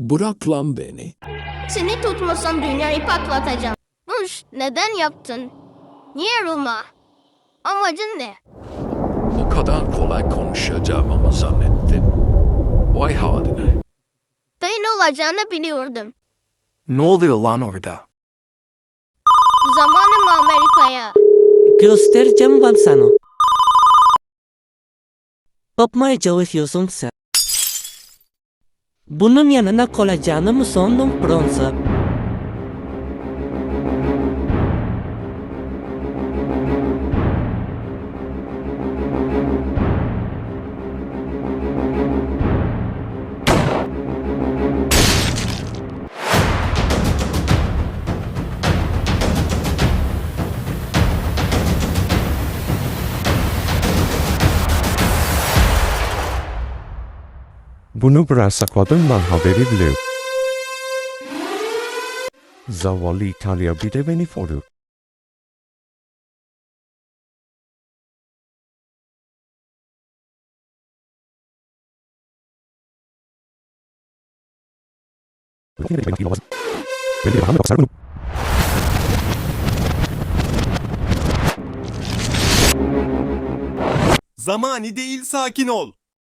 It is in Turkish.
Bırak lan beni. Seni tutmasam dünyayı patlatacağım. Bush neden yaptın? Niye Roma? Amacın ne? O kadar kolay konuşacağımı zannettim. Vay haline. Dayın olacağını biliyordum. Ne oluyor lan orada? Zamanım Amerika'ya. Göstereceğim ben sana. Yapmaya çalışıyorsun sen. Bunun yanına colaggio, sondum pronsa? Bunu biraz sakladım ben haberi bile yok. Zavallı İtalya bir de beni vurdu. Zamani değil sakin ol.